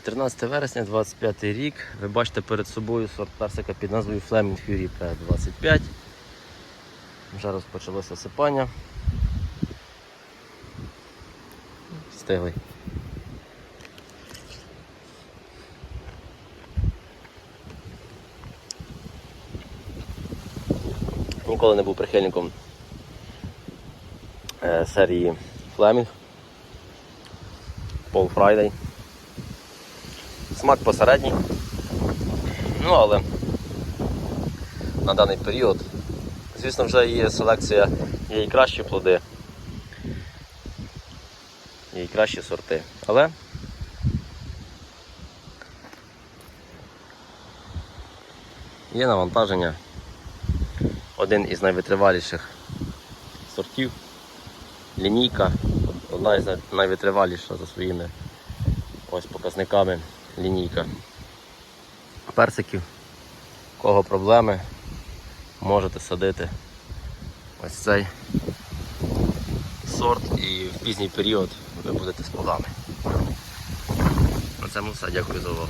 14 вересня, 25 рік. Ви бачите перед собою сорт персика під назвою Flaming Fury P25. Вже розпочалося сипання. Стиглий. Ніколи не був прихильником е, серії Flaming. Paul Friday. Смак посередній. Ну, але на даний період, звісно, вже є селекція, є і кращі плоди, є і кращі сорти. Але є навантаження. Один із найвитриваліших сортів. Лінійка, одна із най- найвитриваліша за своїми ось показниками лінійка персиків. Кого проблеми, можете садити ось цей сорт і в пізній період ви будете з плодами. На цьому все, дякую за увагу.